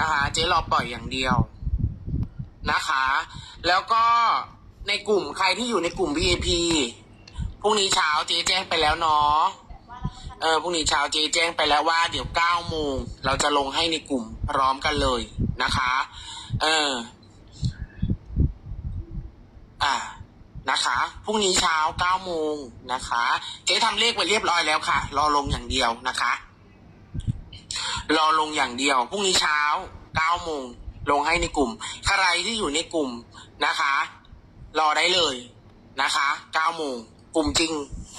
นะคะเจ๊รอปล่อยอย่างเดียวนะคะ แล้วก็ในกลุ่มใครที่อยู่ในกลุ่ม VIP พรุ่งนี้เช้าเจ๊แจ้งไปแล้วเนาะเออพรุ่งนี้เช้าเจ๊แจ้งไปแล้วว่าเดี๋ยวเก้าโมงเราจะลงให้ในกลุ่มพร้อมกันเลยนะคะ เออ อ่านะคะพรุ่งนี้เช้าเก้าโมงนะคะ เจ๊ทำเลขไว้เรียบร้อยแล้วค่ะ รอลงอย่างเดียวนะคะ รอลงอย่างเดียวพรุ่งนี้เช้าเก้าโมงลงให้ในกลุ่ม ใครที่อยู่ในกลุ่มนะคะ รอได้เลยนะคะเก้าโมงกลุ่มจริง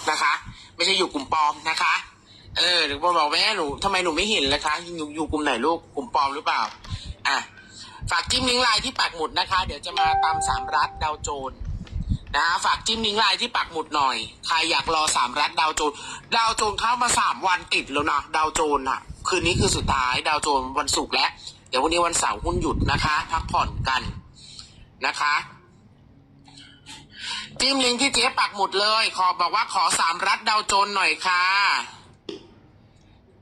นะคะ ไม่ใช่อยู่กลุ่มปลอมนะคะ เออหรือว่าบอกแม่หนูทำไมหนูไม่เห็นเลยคะอยู่อยู่กลุ่มไหนลูกกลุ่มปลอมหรือเปล่าอะฝากจิ้มลิงก์ไลน์ที่ปักหมุดนะคะ เดี๋ยวจะมาตามสามรัฐดาวโจรนะฝากจิ้มลิงก์ไลน์ที่ปักหมุดหน่อย ใครอยากรอสามรัฐดาวโจน ดาวโจนเข้ามาสามวันติดแล้วนะ ดาวโจนอะ คืนนี้คือสุดท้ายดาวโจนวันศุกร์แล้วเดี๋ยววันนี้วันเสาร์หุ้นหยุดนะคะ พักผ่อนกันนะคะจิ้มลิงที่เจ๊ปักหมุดเลย ขอบอกว่าขอสามรัฐดาวโจนหน่อยค่ะ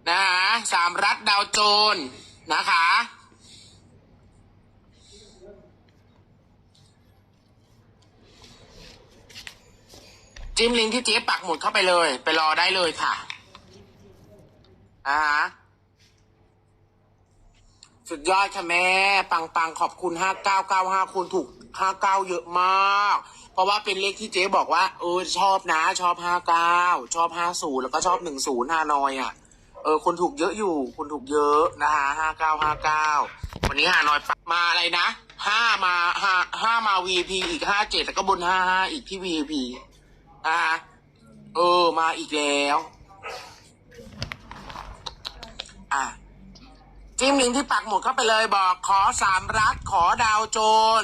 นะคะสามรัฐดาวโจนนะคะ จิ้มลิงที่เจ๊ปักหมุดเข้าไปเลย ไปรอได้เลยค่ะอ่าฮะ สุดยอดค่ะแม่ ปังปังขอบคุณห้าเก้าเก้าห้าคุณถูกห้าเก้าเยอะมาก เพราะว่าเป็นเลขที่เจ๊บอกว่า เออชอบนะ ชอบห้าเก้าชอบห้าศูนย์แล้วก็ชอบหนึ่งศูนย์ฮานอยอะ เออคนถูกเยอะอยู่ คนถูกเยอะนะคะห้าเก้าห้าเก้าวันนี้ฮานอยมาอะไรนะห้ามาห้าห้ามา VP อีกห้าเจ็ดแล้วก็บนห้าห้าอีกที่ VP อ่าเออมาอีกแล้ว อะ จิ้มลิงก์ที่ปักหมุดเข้าไปเลยบอกขอสามรัฐขอดาวโจน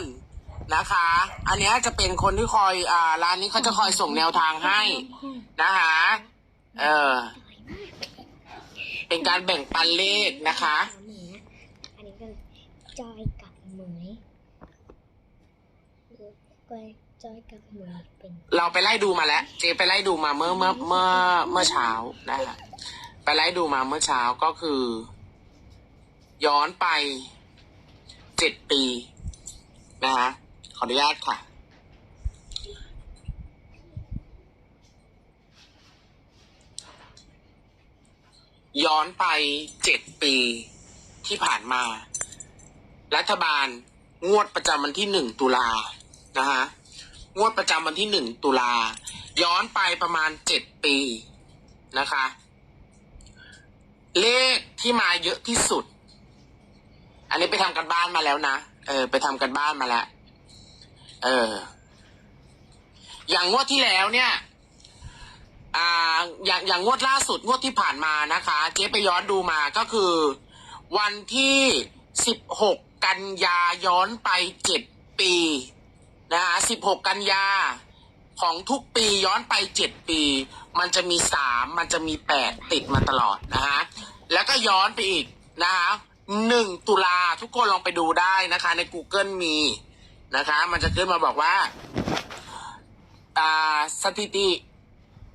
นะคะ อันเนี้ยจะเป็นคนที่คอยอ่าร้านนี้เขาจะคอยส่งแนวทางให้นะคะเออเป็นการแบ่งปันเลขนะคะเหมือนอันนี้ก็จอยกับเหมยก็จอยกับเหมยเป็นเราไปไล่ดูมาแล้ว เจไปไล่ดูมาเมื่อเมื่อเมื่อเมื่อเช้านะคะไปไล่ดูมาเมื่อเช้าก็คือ ย้อนไปเจ็ดปีนะคะขออนุญาตค่ะ ย้อนไปเจ็ดปีที่ผ่านมา รัฐบาลงวดประจำวันที่หนึ่งตุลานะคะงวดประจำวันที่หนึ่งตุลา ย้อนไปประมาณเจ็ดปีนะคะ เลขที่มาเยอะที่สุด อันนี้ไปทำกันบ้านมาแล้วนะ เออ ไปทำกันบ้านมาแล้ว เออ อย่างงวดที่แล้วเนี่ย อ่า อย่างอย่างงวดล่าสุดงวดที่ผ่านมานะคะ เจ๊ไปย้อนดูมาก็คือ วันที่สิบหกกันยาย้อนไปเจ็ดปีนะฮะ16กันยาของทุกปีย้อนไป7ปี มันจะมี3มันจะมี8ติดมาตลอดนะฮะแล้วก็ย้อนไปอีกนะคะ 1ตุลาทุกคนลองไปดูได้นะคะ ใน Google มีนะคะ มันจะขึ้นมาบอกว่าอ่าสถิติ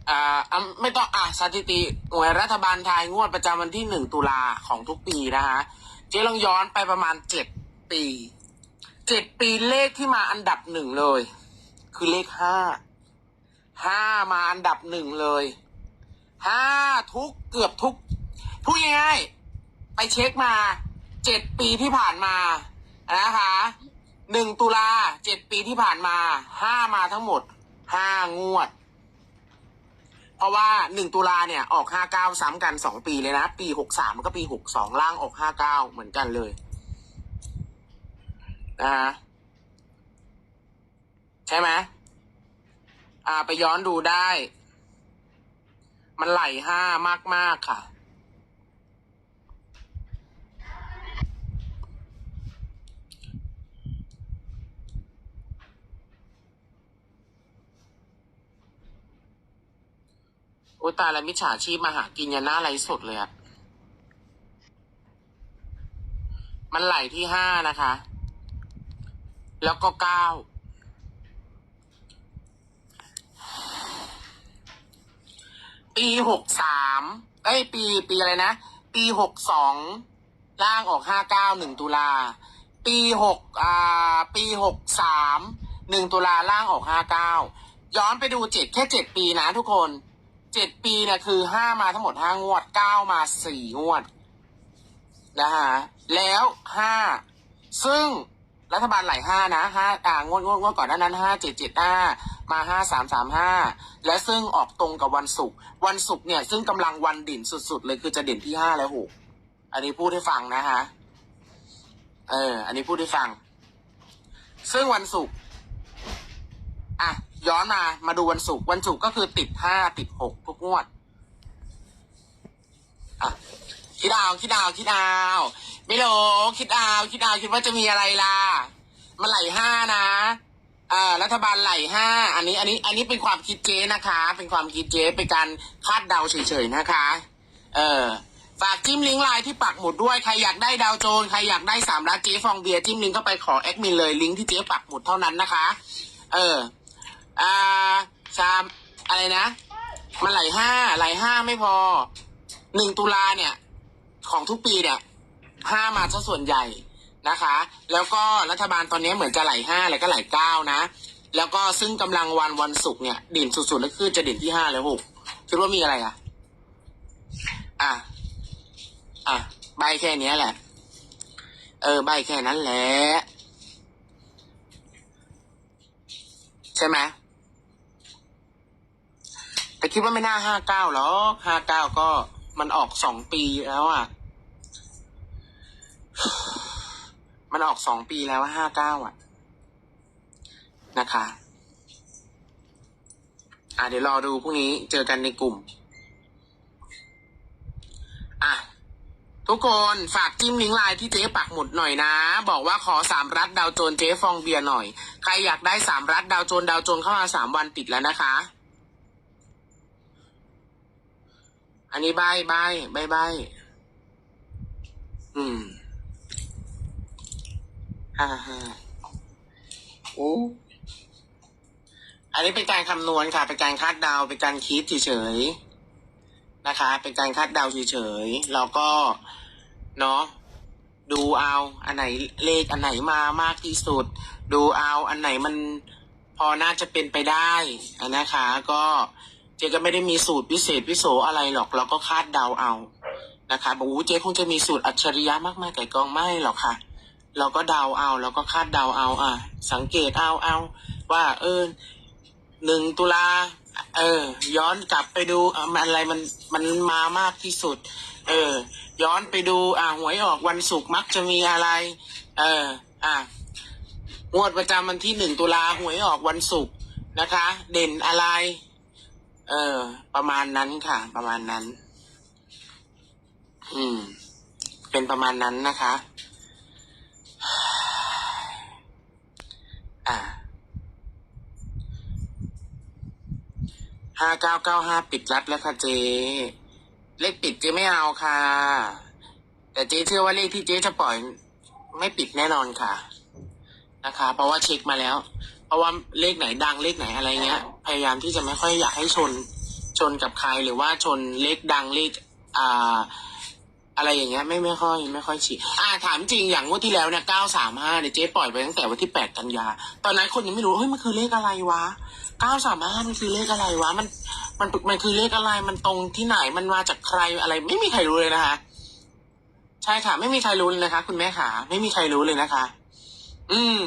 อ่าไม่ต้องอะสถิติหน่วยรัฐบาลไทยงวดประจำวันที่1ตุลาของทุกปีนะคะเจ๊ลองย้อนไปประมาณ7ปีเจ็ดปีเลขที่มาอันดับหนึ่งเลย คือเลขห้าห้ามาอันดับหนึ่งเลยห้าทุกเกือบทุกพูดง่ายๆ ไปเช็คมาเจ็ดปีที่ผ่านมานะคะหนึ่งตุลาเจ็ดปีที่ผ่านมาห้ามาทั้งหมดห้างวด เพราะว่าหนึ่งตุลาเนี่ยออกห้าเก้าซ้ำกันสองปีเลยนะ ปีหกสามมันก็ปีหกสองล่างออกห้าเก้าเหมือนกันเลยนะฮะใช่ไหมอ่าไปย้อนดูได้ มันไหลห้ามาก ๆ ค่ะ โอ้ตายแล้วมิจฉาชีพมาหากินยันหน้าไรสดเลยอะมันไหลที่ห้านะคะ แล้วก็เก้าปีหกสามเอ้ยปีปีอะไรนะ ปีหกสองล่างออกห้าเก้าหนึ่งตุลา ปีหกอ่าปีหกสามหนึ่งตุลาล่างออกห้าเก้าย้อนไปดูเจ็ดแค่เจ็ดปีนะทุกคน เจ็ดปีเนี่ยคือห้ามาทั้งหมดห้างวดเก้ามาสี่งวดนะฮะแล้วห้าซึ่งรัฐบาลไหลห้านะห้าอ่างวดงวดงวดก่อนหน้านั้นห้าเจ็ดเจ็ดห้ามาห้าสามสามห้าและซึ่งออกตรงกับวันศุกร์วันศุกร์เนี่ยซึ่งกำลังวันเด่นสุดๆเลยคือจะเด่นที่ห้าและหกอันนี้พูดให้ฟังนะฮะเออ อันนี้พูดให้ฟัง ซึ่งวันศุกร์ ย้อนมามาดูวันศุกร์วันศุกร์ก็คือติดห้าติดหกทุกงวดอะคิดเอาคิดเอาคิดเอาไม่รู้คิดเอาคิดเอาคิดว่าจะมีอะไรล่ะมันไหลห้านะเอ่อรัฐบาลไหลห้าอันนี้ อันนี้ อันนี้เป็นความคิดเจ๊นะคะ เป็นความคิดเจ๊เป็นการคาดเดาเฉยๆนะคะ เออฝากจิ้มลิงก์ไลน์ที่ปักหมุดด้วย ใครอยากได้ดาวโจน ใครอยากได้สามล้านเจ๊ฟองเบียร์จิ้มลิงก์เข้าไปขอแอดมินเลยลิงก์ที่เจ๊ปักหมุดเท่านั้นนะคะ เออ อ่าชามอะไรนะ มันไหลห้าไหลห้าไม่พอหนึ่งตุลาเนี่ย ของทุกปีเนี่ยห้ามาซะส่วนใหญ่นะคะ แล้วก็รัฐบาลตอนนี้เหมือนจะไหลห้าแล้วก็ไหลเก้านะ แล้วก็ซึ่งกำลังวันวันศุกร์เนี่ยเด่นสุดๆแล้วคือจะเด่นที่ห้าแล้วหกคิดว่ามีอะไรอะ อะ อะ ใบแค่นี้แหละ เออ ใบแค่นั้นแหละ ใช่ไหม แต่คิดว่าไม่น่าห้าเก้าหรอกห้าเก้าก็มันออกสองปีแล้วอะ มันออกสองปีแล้วห้าเก้าอะ นะคะ อะเดี๋ยวรอดูพรุ่งนี้เจอกันในกลุ่ม อะ ทุกคนฝากจิ้มลิงก์ไลน์ที่เจ๊ปักหมุดหน่อยนะ บอกว่าขอสามรัดดาวโจนเจ๊ฟองเบียร์หน่อย ใครอยากได้สามรัดดาวโจนดาวโจนเข้ามาสามวันติดแล้วนะคะ อันนี้ใบใบใบใบอืมฮ่าฮ่าโอ้อันนี้เป็นการคำนวณค่ะ เป็นการคาดเดา เป็นการคิดเฉยๆนะคะ เป็นการคาดเดาเฉยๆแล้วก็เนาะดูเอา อันไหนเลขอันไหนมามากที่สุด ดูเอาอันไหนมันพอน่าจะเป็นไปได้อะนะคะ ก็ จ๊ก็ไม่ได้มีสูตรพิเศษพิโสอะไรหรอก เราก็คาดเดาเอานะคะบอกอู้เจ๊คงจะมีสูตรอัจฉริยะมากมายไก่กองไม่หรอกค่ะ เราก็เดาเอาเราก็คาดเดาเอาอะ สังเกตเอาเอาว่าเออหนึ่งตุลาเออ ย้อนกลับไปดูอะมันอะไรมันมันมามากที่สุด เออ ย้อนไปดูอะหวยออกวันศุกร์มักจะมีอะไร เออ อะงวดประจำวันที่หนึ่งตุลาหวยออกวันศุกร์นะคะ เด่นอะไร เออ ประมาณนั้นค่ะ ประมาณนั้น อืม เป็นประมาณนั้นนะคะ อ่าห้าเก้าเก้าห้าปิดรับแล้วค่ะเจเลขปิดเจไม่เอาค่ะ แต่เจเชื่อว่าเลขที่เจจะปล่อย ไม่ปิดแน่นอนค่ะ นะคะ เพราะว่าเช็คมาแล้ว เพราะว่าเลขไหนดังเลขไหนอะไรเงี้ย พยายามที่จะไม่ค่อยอยากให้ชนชนกับใครหรือว่าชนเลขดังเลขอ่าอะไรอย่างเงี้ยไม่ไม่ค่อยไม่ค่อยฉีดอ่าถามจริงอย่างงวดที่แล้วเนี่ยเก้าสามห้าเนี่ยเจ๊ปล่อยไปตั้งแต่วันที่แปดกันยา ตอนนั้นคนยังไม่รู้เฮ้ยมันคือเลขอะไรวะเก้าสามห้ามันคือเลขอะไรวะ มันมันมันคือเลขอะไรมันตรงที่ไหนมันมาจากใครอะไรไม่มีใครรู้เลยนะคะ ใช่ค่ะ ไม่มีใครรู้เลยนะคะ คุณแม่ขาไม่มีใครรู้เลยนะคะ อืม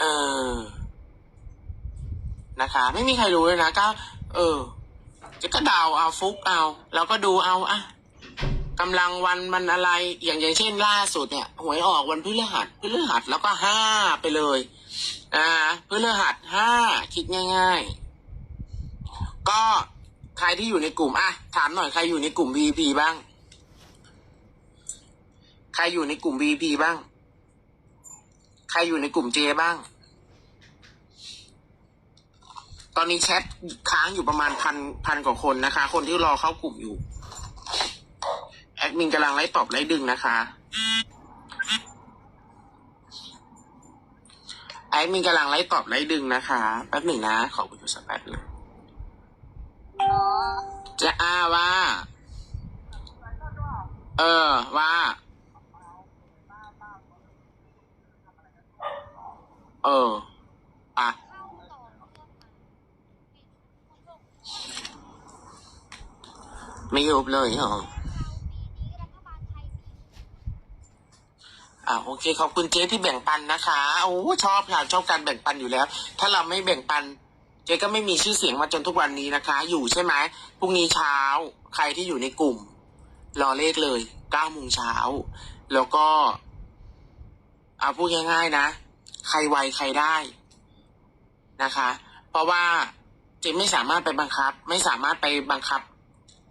เออ นะคะ ไม่มีใครรู้เลยนะก็ เออ จะก็เดาเอาฟุกเอา แล้วก็ดูเอาอะกำลังวันมันอะไร อย่างอย่างเช่นล่าสุดเนี่ยหวยออกวันพฤหัสพฤหัสแล้วก็ห้าไปเลยนะพฤหัสห้าคิดง่าย ๆ ก็ใครที่อยู่ในกลุ่มอะถามหน่อยใครอยู่ในกลุ่ม VP บ้าง ใครอยู่ในกลุ่ม VP บ้าง รอยู่ในกลุ่ม J บ้าง ตอนนี้แชทค้างอยู่ประมาณพันพันกว่าคนนะคะ คนที่รอเข้ากลุ่มอยู่ แอดมินกำลังไล่ตอบไล่ดึงนะคะแอดมินกำลังไล่ตอบไล่ดึงนะคะแป๊บหนึ่งนะ ขอคุยสักแป๊บหนึงจะอ้าว่า เออว่า เออ อะ ไม่ยุบเลยเหรออ่าโอเคขอบคุณเจ๊ที่แบ่งปันนะคะโอ้ชอบค่ะชอบการแบ่งปันอยู่แล้ว ถ้าเราไม่แบ่งปัน เจ๊ก็ไม่มีชื่อเสียงมาจนทุกวันนี้นะคะ อยู่ใช่ไหมพรุ่งนี้เช้า ใครที่อยู่ในกลุ่ม รอเลขเลยเก้าโมงเช้า แล้วก็ เอาพูดง่ายๆนะ ใครไวใครได้นะคะ เพราะว่าเจ๊ไม่สามารถไปบังคับ ไม่สามารถไปบังคับ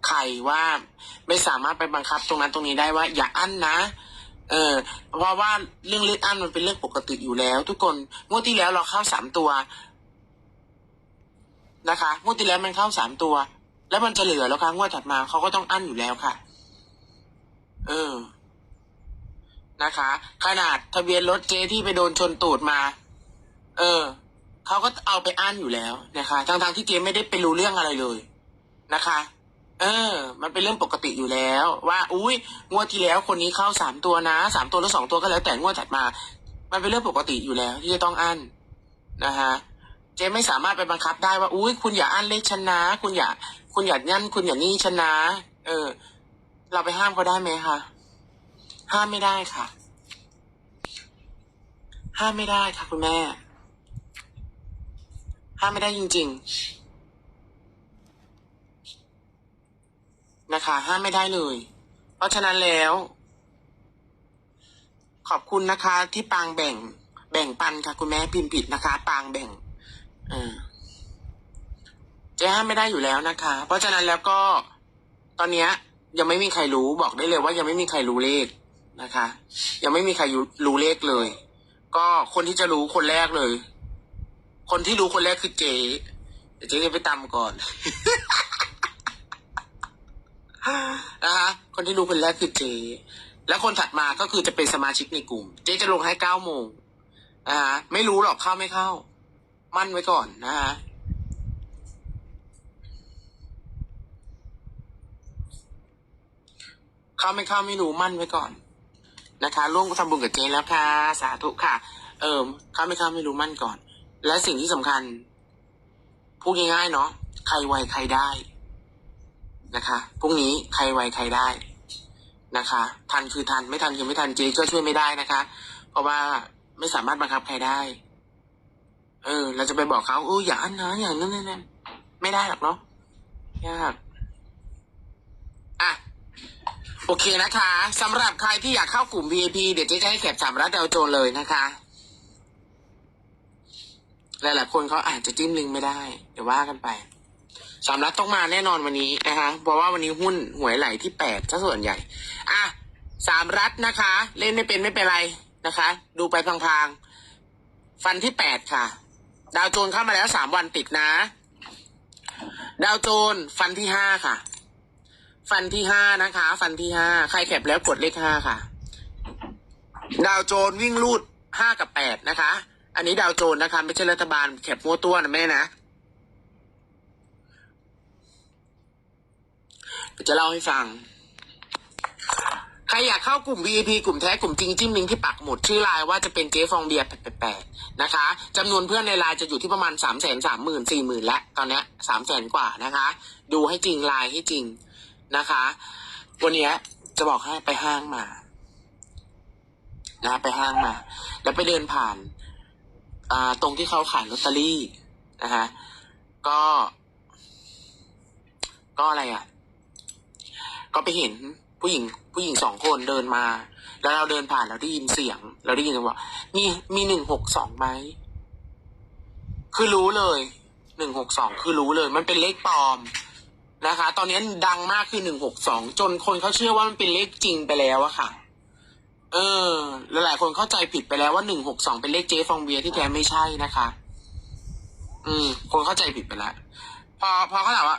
ใครว่าไม่สามารถไปบังคับตรงนั้นตรงนี้ได้ว่า อย่าอั้นนะ เออ เพราะว่าเรื่องเลือดอั้นมันเป็นเรื่องปกติอยู่แล้ว ทุกคนงวดที่แล้วเราเข้าสามตัวนะคะงวดที่แล้วมันเข้าสามตัว แล้วมันจะเหลือแล้วค่ะงวดถัดมาเขาก็ต้องอั้นอยู่แล้วค่ะ เออ นะคะ ขนาดทะเบียนรถเจที่ไปโดนชนตูดมา เออเขาก็เอาไปอั้นอยู่แล้วนะคะทั้งๆที่เจไม่ได้ไปรู้เรื่องอะไรเลยนะคะ เออ มันเป็นเรื่องปกติอยู่แล้ว ว่า อุ้ยงวดที่แล้วคนนี้เข้าสามตัวนะสามตัวหรือสองตัวก็แล้วแต่งวดถัดมา มันเป็นเรื่องปกติอยู่แล้ว ที่จะต้องอั้นนะคะเจ๊ไม่สามารถไปบังคับได้ว่า อุ้ยคุณอย่าอั้นเลขชนะ คุณอย่า คุณอย่ายั่นคุณอย่านี่ชนะ เออ เราไปห้ามเขาได้ไหมคะ ห้ามไม่ได้ค่ะ ห้ามไม่ได้ค่ะคุณแม่ ห้ามไม่ได้จริง ๆ นะคะ ห้ามไม่ได้เลย เพราะฉะนั้นแล้ว ขอบคุณนะคะ ที่ปางแบ่ง แบ่งปันค่ะ คุณแม่พิมพ์ผิดนะคะ ปางแบ่งเออเจ๊ห้ามไม่ได้อยู่แล้วนะคะ เพราะฉะนั้นแล้วก็ตอนเนี้ยยังไม่มีใครรู้บอกได้เลยว่ายังไม่มีใครรู้เลข นะคะ ยังไม่มีใครรู้เลขเลย ก็คนที่จะรู้คนแรกเลย คนที่รู้คนแรกคือเจ๊เดี๋ยวเจ๊จะไปตามก่อนนะคะคนที่รู้คนแรกคือเจ๊แล้วคนถัดมาก็คือจะเป็นสมาชิกในกลุ่ม เจ๊จะลงให้เก้าโมงนะคะไม่รู้หรอกเข้าไม่เข้า มั่นไว้ก่อนนะคะเข้าไม่เข้าไม่รู้มั่นไว้ก่อน นะคะ ร่วมทำบุญกับเจแล้วค่ะ สาธุค่ะ เอิมเข้าไม่เข้าไม่รู้มั่นก่อน และสิ่งที่สำคัญ พูดง่ายๆเนาะใครไวใครได้นะคะพรุ่งนี้ใครไวใครได้นะคะ ทันคือทันไม่ทันคือไม่ทันเจ๊ก็ช่วยไม่ได้นะคะ เพราะว่าไม่สามารถบังคับใครได้ เออ เราจะไปบอกเขาเอออย่าอันนะอย่างนั้นนั่นนั่นไม่ได้หรอกเนาะยากอะ โอเคนะคะสำหรับใครที่อยากเข้ากลุ่ม VIP เดี๋ยวเจ๊จะให้แคปสามรัฐดาวโจนเลยนะคะ หลายๆคนเขาอาจจะจิ้มลิงก์ไม่ได้ เดี๋ยวว่ากันไปสามรัฐต้องมาแน่นอนวันนี้นะคะเพราะว่าวันนี้หุ้นหวยไหลที่แปดซะส่วนใหญ่ อะสามรัฐนะคะ เล่นไม่เป็นไม่เป็นไรนะคะ ดูไปพลางๆ ฟันที่แปดค่ะ ดาวโจนเข้ามาแล้วสามวันติดนะ ดาวโจนฟันที่ห้าค่ะ ฟันที่ห้านะคะ ฟันที่ห้าใครแคปแล้วกดเลขห้าค่ะ ดาวโจนวิ่งลูดห้ากับแปดนะคะ อันนี้ดาวโจนนะคะ ไม่ใช่รัฐบาลแคปมัวตัวนะแม่นะจะเล่าให้ฟัง ใครอยากเข้ากลุ่ม VIP กลุ่มแท้กลุ่มจริงจิ้มลิงที่ปักหมุดชื่อไลน์ว่าจะเป็นเจ๊ฟองเบียร์แปดนะคะจำนวนเพื่อนในไลน์จะอยู่ที่ประมาณสามแสนสามหมื่นสี่หมื่นและตอนนี้สามแสนกว่านะคะ ดูให้จริงไลน์ให้จริง นะคะ วันเนี้ยจะบอกให้ไปห้างมา นะ ไปห้างมา แล้วไปเดินผ่าน อ่า ตรงที่เขาขายลอตเตอรี่นะคะก็ ก็อะไรอะ ก็ไปเห็นผู้หญิง ผู้หญิงสองคนเดินมา แล้วเราเดินผ่านเราได้ยินเสียง เราได้ยินว่ามีมีหนึ่งหกสองไหมคือรู้เลยหนึ่งหกสองคือรู้เลย มันเป็นเลขปลอม นะคะ ตอนนี้ดังมากคือหนึ่งหกสองจนคนเขาเชื่อว่ามันเป็นเลขจริงไปแล้วอะค่ะ เออหลายๆคนเข้าใจผิดไปแล้วว่าหนึ่งหกสองเป็นเลขเจ๊ฟองเบียที่แท้ไม่ใช่นะคะ อืม คนเข้าใจผิดไปแล้ว พอพอเขาถามว่า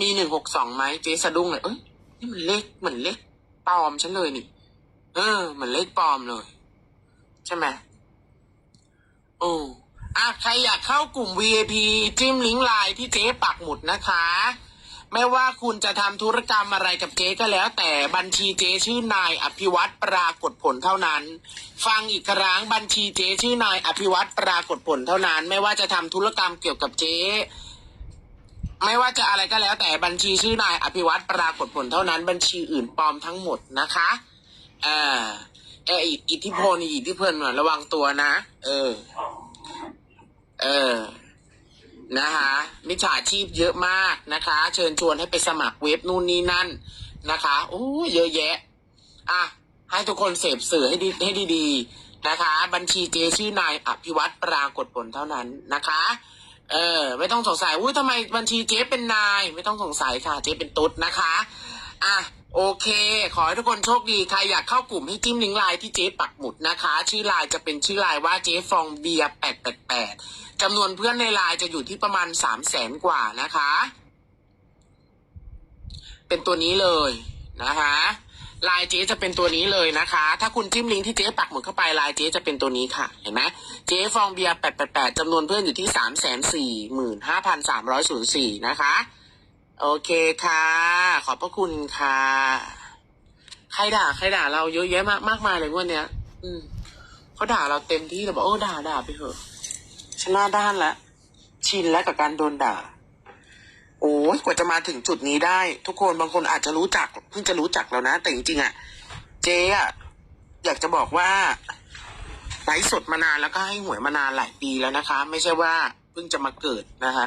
มีหนึ่งหกสองไหมเจ๊สะดุ้งเลยเอ้ยนี่มันเลขเหมือนเลขปลอมฉันเลยนี่ เออเหมือนเลขปลอมเลย ใช่ไหมโอ้อะใครอยากเข้ากลุ่ม VIP จิ้มลิงก์ไลน์ที่เจ๊ปักหมุดนะคะ ไม่ว่าคุณจะทำธุรกรรมอะไรกับเจ๊ก็แล้ว แต่บัญชีเจ๊ชื่อนายอภิวัตรปรากฏผลเท่านั้น ฟังอีกครั้งบัญชีเจ๊ชื่อนายอภิวัตรปรากฏผลเท่านั้น ไม่ว่าจะทำธุรกรรมเกี่ยวกับเจ๊ ไม่ว่าจะอะไรก็แล้ว แต่บัญชีชื่อนายอภิวัตรปรากฏผลเท่านั้น บัญชีอื่นปลอมทั้งหมดนะคะอ่าเอออิทธิพลอิทธิพลน่ะระวังตัวนะ เออ เออ นะคะมิจฉาชีพเยอะมากนะคะ เชิญชวนให้ไปสมัครเว็บนู่นนี่นั่นนะคะโอ้เยอะแยะอะให้ทุกคนเสพสื่อให้ดีให้ดีๆนะคะ บัญชีเจชื่อนายอภิวัตรปรากฏผลเท่านั้นนะคะ เออไม่ต้องสงสัยอุ้ยทำไมบัญชีเจ๊เป็นนาย ไม่ต้องสงสัยค่ะ เจ๊เป็นตุ๊ดนะคะ อะโอเค ขอให้ทุกคนโชคดีใครอยากเข้ากลุ่มให้จิ้มลิงก์ไลน์ที่เจ๊ปักหมุดนะคะ ชื่อไลน์จะเป็นชื่อไลน์ว่าเจ๊ฟองเบียร์แปดแปดแปดจำนวนเพื่อนในไลน์จะอยู่ที่ประมาณสามแสนกว่านะคะ เป็นตัวนี้เลยนะคะไลน์เจ๊จะเป็นตัวนี้เลยนะคะ ถ้าคุณจิ้มลิงก์ที่เจ๊ปักหมุดเข้าไปไลน์เจ๊จะเป็นตัวนี้ค่ะ เห็นไหมเจ๊ฟองเบียร์แปดแปดแปดจำนวนเพื่อนอยู่ที่สามแสนสี่หมื่นห้าพันสามร้อยศูนย์สี่นะคะ โอเคค่ะ ขอบพระคุณค่ะ ใครด่าใครด่าเราเยอะแยะมากมากมายเลยวันเนี้ย อืมเขาด่าเราเต็มที่เราบอกโอ้ด่าด่าไปเถอะฉันหน้าด้านล้วชินแล้วกับการโดนด่า โอ้ยกว่าจะมาถึงจุดนี้ได้ ทุกคนบางคนอาจจะรู้จักเพิ่งจะรู้จักแล้วนะ แต่จริงๆอะ เจ๊อะอยากจะบอกว่าไลฟ์สดมานานแล้วก็ให้หวยมานานหลายปีแล้วนะคะ ไม่ใช่ว่าเพิ่งจะมาเกิดนะคะ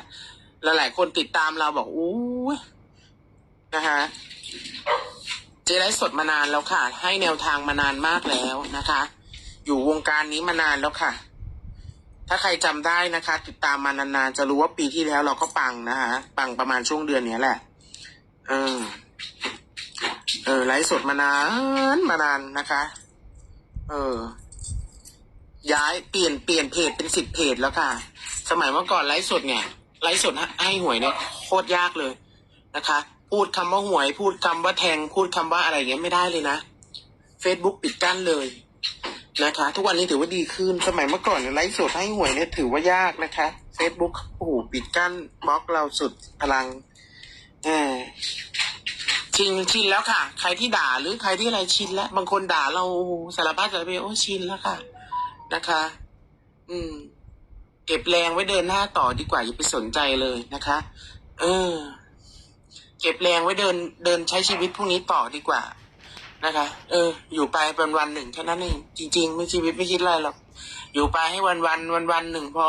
ล้วหลายคนติดตามเราบอกอู้นะคะเจ๊ไลฟ์สดมานานแล้วค่ะ ให้แนวทางมานานมากแล้วนะคะ อยู่วงการนี้มานานแล้วค่ะ ถ้าใครจำได้นะคะ ติดตามมานานๆจะรู้ว่าปีที่แล้วเราก็ปังนะคะปังประมาณช่วงเดือนเนี้ยแหละ เออ เออไลฟ์สดมานานมานานนะคะ เออ ย้ายเปลี่ยนเปลี่ยนเพจเป็นสิบเพจแล้วค่ะ สมัยเมื่อก่อนไลฟ์สดเนี่ย ไลฟ์สดให้หวยเนี่ยโคตรยากเลยนะคะ พูดคำว่าหวย พูดคำว่าแทง พูดคำว่าอะไรอย่างเงี้ยไม่ได้เลยนะ Facebook ปิดกั้นเลยนะคะ ทุกวันนี้ถือว่าดีขึ้นสมัยเมื่อก่อนไลฟ์สดให้หวยเนี่ยถือว่ายากนะคะ Facebook โอ้โหปิดกั้นบล็อกเราสุดพลังเออชินชินแล้วค่ะ ใครที่ด่าหรือใครที่อะไรชินแล้ว บางคนด่าเราสารพัดสารเพโอ้ชินแล้วค่ะ นะคะ อืม ก็บแรงไว้เดินหน้าต่อดีกว่าอย่าไปสนใจเลยนะคะ เออ เก็บแรงไว้เดินเดินใช้ชีวิตพรุ่งนี้ต่อดีกว่า นะคะ เออ อยู่ไปเป็นวันหนึ่งแค่นั้นเองจริง ๆ ไม่ชีวิตไม่คิดอะไรหรอกอยู่ไปให้วันวันวันวันหนึ่งพอ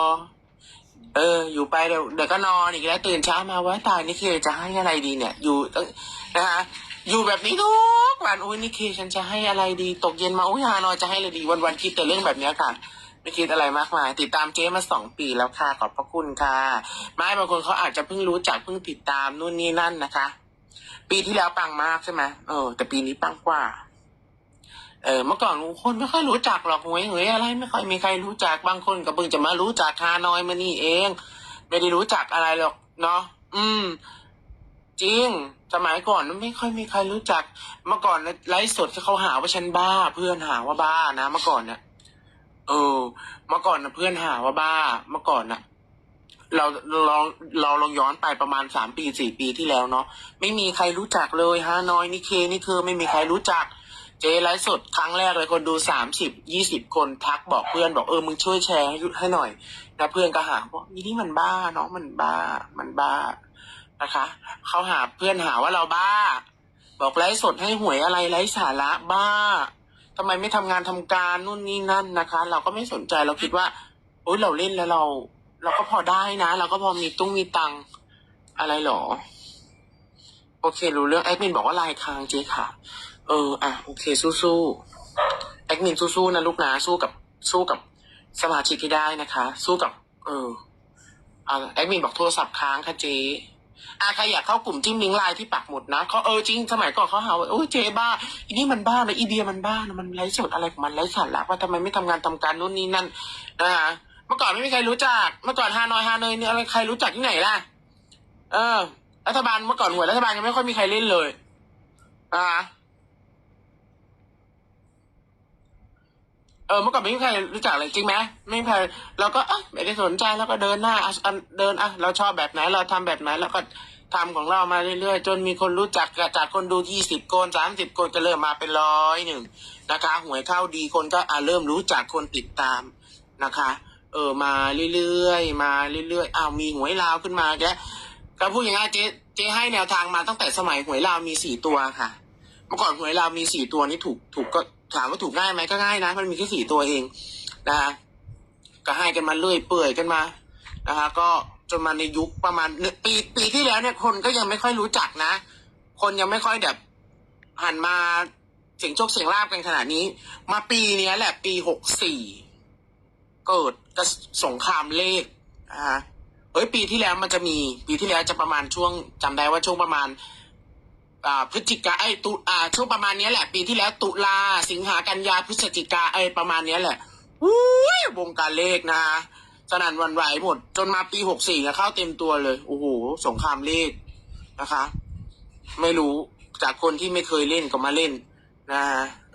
เออ อยู่ไปเดี๋ยวเดี๋ยวก็นอนอีกแล้ว ตื่นเช้ามาว่าตายนี่เคจะให้อะไรดีเนี่ย อยู่ตั้งนะคะอยู่แบบนี้ทุกวันอุ้ยนี่เคฉันจะให้อะไรดี ตกเย็นมาอุ้ยฮานอยจะให้อะไรดี วันวันคิดแต่เรื่องแบบเนี้ยค่ะ ไม่คิดอะไรมากมาย ติดตามเจ๊มาสองปีแล้วค่ะ ขอบพระคุณค่ะ ไม่บางคนเขาอาจจะเพิ่งรู้จักเพิ่งติดตามนู่นนี่นั่นนะคะ ปีที่แล้วปังมากใช่ไหมเออ แต่ปีนี้ปังกว่า เออเมื่อก่อนคนไม่ค่อยรู้จักหรอกหวยหวยอะไร ไม่ค่อยมีใครรู้จักบางคนก็เพิ่งจะมารู้จักฮานอยมานี่เอง ไม่ได้รู้จักอะไรหรอกเนาะอืม จริงสมัยก่อนไม่ค่อยมีใครรู้จัก เมื่อก่อนไลฟ์สดเขาหาว่าฉันบ้า เพื่อนหาว่าบ้านะเมื่อก่อนเนี่ย เออ เมื่อก่อนนะเพื่อนหาว่าบ้า เมื่อก่อนน่ะ เราเราเราลองย้อนไปประมาณสามปีสี่ปีที่แล้วเนาะไม่มีใครรู้จักเลยฮานอยนี่เคนี่คือไม่มีใครรู้จัก เจไลฟ์สดครั้งแรกเลยคนดูสามสิบยี่สิบคนทักบอกเพื่อนบอกเออมึงช่วยแชร์ให้ให้หน่อยนะเพื่อนก็หาว่าอีนี่มันบ้าเน้องมันบ้ามันบ้านะคะเขาหาเพื่อนหาว่าเราบ้า บอกไลฟ์สดให้หวยอะไรไร้สาระบ้า ทำไมไม่ทำงานทำการนู่นนี่นั่นนะคะ เราก็ไม่สนใจเราคิดว่าโอ๊ยเราเล่นแล้วเรา เราก็พอได้นะ เราก็พอมีตุ้งมีตังอะไรหรอ โอเค รู้เรื่องแอดมินบอกว่าลายค้างเจ๊ค่ะ เออ อะ โอเค สู้ๆแอดมินสู้ๆนะลูกนะสู้กับสู้กับสมาชิกที่ได้นะคะ สู้กับ เอออ่าแอดมินบอกโทรศัพท์ค้างค่ะเจ๊ อาใครอยากเข้ากลุ่มจิ้มลิงก์ไลน์ที่ปักหมุดนะเขาเออจริงสมัยก่อนเขาหาว่าโอ้ยเจ๊บ้าอีนี่มันบ้าเลยอีเดียมันบ้านะมันไร้สดอะไรของมันไร้สาระว่าทำไมไม่ทำงานทำการนู่นนี่นั่นนะคะเมื่อก่อนไม่มีใครรู้จัก เมื่อก่อนฮานอยฮานอยเนี่ยอะไรใครรู้จักที่ไหนล่ะ เออ รัฐบาลเมื่อก่อนหวยรัฐบาลยังไม่ค่อยมีใครเล่นเลย อ่า ออเมื่อก่อนไม่มีใครรู้จักเลยจริงไหมไม่มีใครเราก็เอะไม่ได้สนใจแล้วก็เดินหน้าอะเดินอะเราชอบแบบไหนเราทำแบบไหนแล้วก็ทำของเรามาเรื่อยๆ จนมีคนรู้จักจากคนดูยี่สิบคนสามสิบคนก็เริ่มมาเป็นร้อยหนึ่งนะคะ หวยเข้าดีคนก็อ่าเริ่มรู้จักคนติดตามนะคะ เออมาเรื่อยๆมาเรื่อยๆอ้าวมีหวยลาวขึ้นมาแกก็พูดอย่างงี้เจ๊เจ๊ให้แนวทางมาตั้งแต่สมัยหวยลาวมีสี่ตัวค่ะ เมื่อก่อนหวยลาวมีสี่ตัวนี่ถูกถูกก็ ถามว่าถูกง่ายไหมก็ง่ายนะ มันมีแค่สี่ตัวเองนะคะก็ให้กันมาเรื่อยเปื่อยกันมานะคะก็จนมาในยุคประมาณปีปีที่แล้วเนี่ยคนก็ยังไม่ค่อยรู้จักนะ คนยังไม่ค่อยแบบหันมาเสียงโชคเสียงลาบกันขนาดนี้ มาปีเนี้ยแหละปีหกสี่เกิดกระสงครามเลขอ่าเอ้ยปีที่แล้วมันจะมี ปีที่แล้วจะประมาณช่วงจำได้ว่าช่วงประมาณ พฤศจิกาไอ้ตุอ่าช่วงประมาณนี้แหละ ปีที่แล้วตุลาสิงหากันยาพฤศจิกาไอ้ประมาณนี้แหละอุ้ยวงการเลขนะสนั่นวันไหวหมด จนมาปีหกสี่เข้าเต็มตัวเลยโอ้โหสงครามเลขนะคะ ไม่รู้จากคนที่ไม่เคยเล่นก็มาเล่นนะ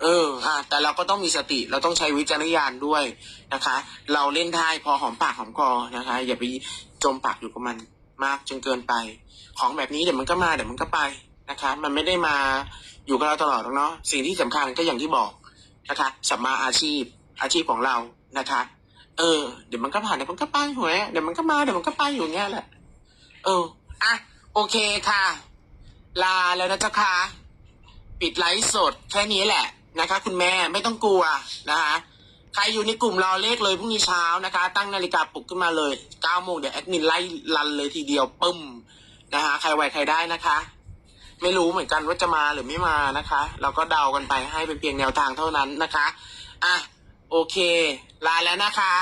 เอออะแต่เราก็ต้องมีสติเราต้องใช้วิจารณญาณด้วยนะคะ เราเล่นได้พอหอมปากหอมคอนะคะ อย่าไปจมปากอยู่กับมันมากจนเกินไป ของแบบนี้เดี๋ยวมันก็มาเดี๋ยวมันก็ไป นะคะ มันไม่ได้มาอยู่กับเราตลอดหรอกเนาะสิ่งที่สำคัญก็อย่างที่บอกนะคะสัมมาอาชีพอาชีพของเรานะคะ เออ เดี๋ยวมันก็ผ่านเดี๋ยวมันก็ไปหวยเดี๋ยวมันก็มาเดี๋ยวมันก็ไปอยู่อย่างเงี้ยแหละเอออะโอเคค่ะ ลาแล้วนะเจ้าค่ะปิดไลฟ์สดแค่นี้แหละนะคะ คุณแม่ไม่ต้องกลัวนะคะใครอยู่ในกลุ่มรอเลขเลยพรุ่งนี้เช้านะคะ ตั้งนาฬิกาปลุกขึ้นมาเลยเก้าโมงเดี๋ยวแอดมินไล่รันเลยทีเดียวปึ้มนะคะ ใครไหวใครได้นะคะ ไม่รู้เหมือนกันว่าจะมาหรือไม่มานะคะ เราก็เดากันไปให้เป็นเพียงแนวทางเท่านั้นนะคะ อะ โอเค ลาแล้วนะคะ